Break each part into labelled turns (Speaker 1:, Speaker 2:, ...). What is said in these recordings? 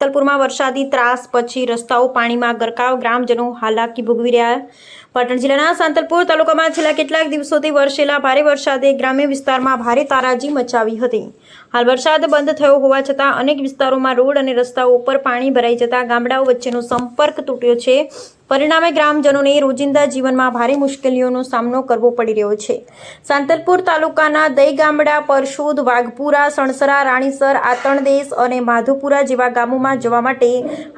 Speaker 1: જલપુરમાં વરસાદી ત્રાસ પછી રસ્તાઓ પાણીમાં ગરકાવ ગ્રામજનો હાલાકી ભોગવી રહ્યા પાટણ જિલ્લાના સાંતલપુર તાલુકામાં છેલ્લા કેટલાક દિવસોથી વરસેલા ભારે વરસાદે ગ્રામ્ય વિસ્તારમાં ભારે તારાજી મચાવી હતી. હાલ વરસાદ બંધ થયો હોવા છતાં અનેક વિસ્તારોમાં રોડ અને રસ્તાઓ ઉપર પાણી ભરાઈ જતા ગામડાઓ વચ્ચેનો સંપર્ક તૂટ્યો છે. પરિણામે ગ્રામજનોને રોજિંદા જીવનમાં ભારે મુશ્કેલીઓનો સામનો કરવો પડી રહ્યો છે. સાંતલપુર તાલુકાના દઈ ગામડા પરશુદ, વાઘપુરા, સણસરા, રાણીસર, આતણદેશ અને માધુપુરા જેવા ગામોમાં જવા માટે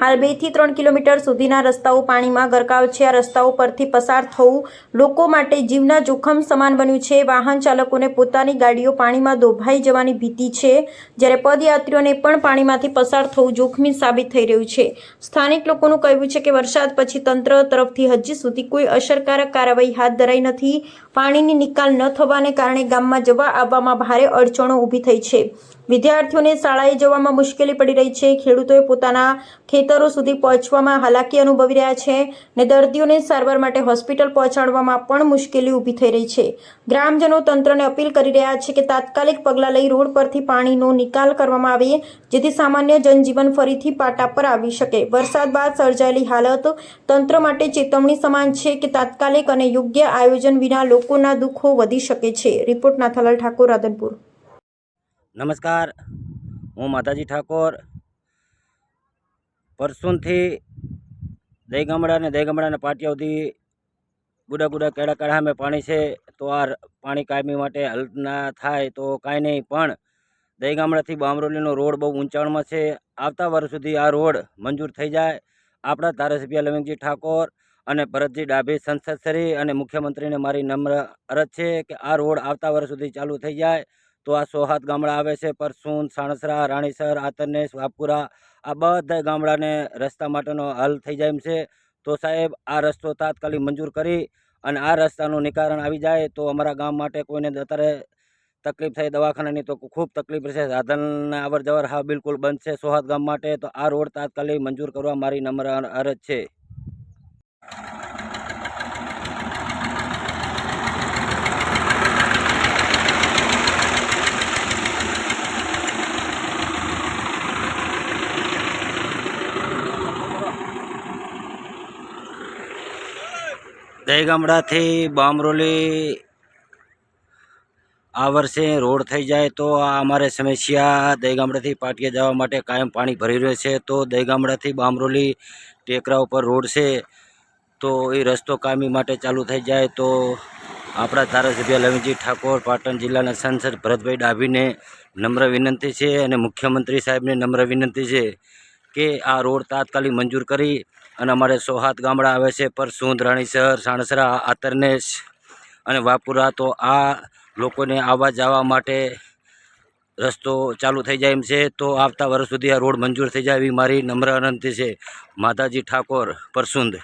Speaker 1: હાલ બેથી ત્રણ કિલોમીટર સુધીના રસ્તાઓ પાણીમાં ગરકાવ છે. આ રસ્તાઓ પરથી પસાર થવું. લોકો માટે જીવના જોખમ સમાન બન્યું છે. વાહન ચાલકોને પોતાની ગાડીઓ પાણીમાં દોભાઈ જવાની ભીતિ છે. જ્યારે પદયાત્રીઓને પણ પાણીમાંથી પસાર થવું જોખમી સાબિત થઈ રહ્યું છે. સ્થાનિક લોકોનું કહેવું છે કે વરસાદ પછી તંત્ર તરફથી હજી સુધી કોઈ અસરકારક કાર્યવાહી હાથ ધરાઈ નથી. પાણીની નિકાલ ન થવાને કારણે ગામમાં જવા આવવામાં ભારે અડચણો ઊભી થઈ છે. વિદ્યાર્થીઓને શાળાએ જવામાં મુશ્કેલી પડી રહી છે. ખેડૂતોએ પોતાના ખેતરો સુધી પહોંચવામાં હાલાકી અનુભવી રહ્યા છે ને દર્દીઓને સારવાર માટે હોસ્પિટલ પહોંચાડવામાં પણ મુશ્કેલી ઊભી થઈ રહી છે. ગ્રામજનો તંત્રને અપીલ કરી રહ્યા છે કે તાત્કાલિક પગલાં લઈ રોડ પરથી પાણીનો નિકાલ કરવામાં આવે, જેથી સામાન્ય જનજીવન ફરીથી પાટા પર આવી શકે. વરસાદ બાદ સર્જાયેલી હાલત તંત્ર માટે ચેતવણી સમાન છે કે તાત્કાલિક અને યોગ્ય આયોજન વિના લોકોના દુઃખો વધી શકે છે. રિપોર્ટ નાથાલાલ ઠાકોર, રાધનપુર.
Speaker 2: નમસ્કાર. હું માતાજી ઠાકોર. પરસુનથી દહીં ગામડા અને દહીં ગામડાના પાટિયા સુધી બુડા બુડા કેળા કેળા સામે પાણી છે, તો આ પાણી કાયમી માટે હલ ના થાય તો કાંઈ નહીં, પણ દહીં ગામડાથી બામરોલીનો રોડ બહુ ઊંચાણમાં છે. આવતા વર્ષ સુધી આ રોડ મંજૂર થઈ જાય. આપણા ધારાસભ્ય લવિંગજી ઠાકોર અને ભરતજી ડાભી સંસદશ્રી અને મુખ્યમંત્રીને મારી નમ્ર અરજ છે કે આ રોડ આવતા વર્ષ સુધી ચાલુ થઈ જાય. તો આ સોહાત ગામડા આવે છે, પરસુન, સાણસરા, રાણીસર આતરનેશ વાપુરા, આ બધા ગામડાને રસ્તા માટેનો હલ થઈ જાય એમ છે. તો સાહેબ, આ રસ્તો તાત્કાલિક મંજૂર કરી અને આ રસ્તાનું નિકારણ આવી જાય તો અમારા ગામ માટે કોઈને અત્યારે તકલીફ થાય દવાખાનાની તો ખૂબ તકલીફ રહેશે. સાધનને અવર જવર હા, બિલકુલ બંધ છે સોહાત ગામ માટે. તો આ રોડ તાત્કાલિક મંજૂર કરવા મારી નમ્ર અરજ છે. દહીં ગામડાથી બામરોલી આ વર્ષે રોડ થઈ જાય તો આ અમારે સમસ્યા દહીગામડાથી પાટિયા જવા માટે કાયમ પાણી ભરી રહ્યું છે. તો દહીગામડાથી બામરોલી ટેકરા ઉપર રોડ છે તો એ રસ્તો કાયમી માટે ચાલુ થઈ જાય તો આપણા ધારાસભ્ય લવિંગજી ઠાકોર, પાટણ જિલ્લાના સાંસદ ભરતભાઈ ડાભીને નમ્ર વિનંતી છે અને મુખ્યમંત્રી સાહેબને નમ્ર વિનંતી છે કે આ રોડ તાત્કાલિક મંજૂર કરી અને અમારે સોહાત ગામડા આવે છે, પરસુંદ રાણીસર સાણસરા આતરનેશ અને વાપુરા. તો આ લોકોને આવવા જવા માટે રસ્તો ચાલુ થઈ જાય એમ છે. તો આવતા વર્ષ સુધી આ રોડ મંજૂર થઈ જાય એવી મારી નમ્ર વિનંતી છે. માતાજી ઠાકોર, પરસુંદ.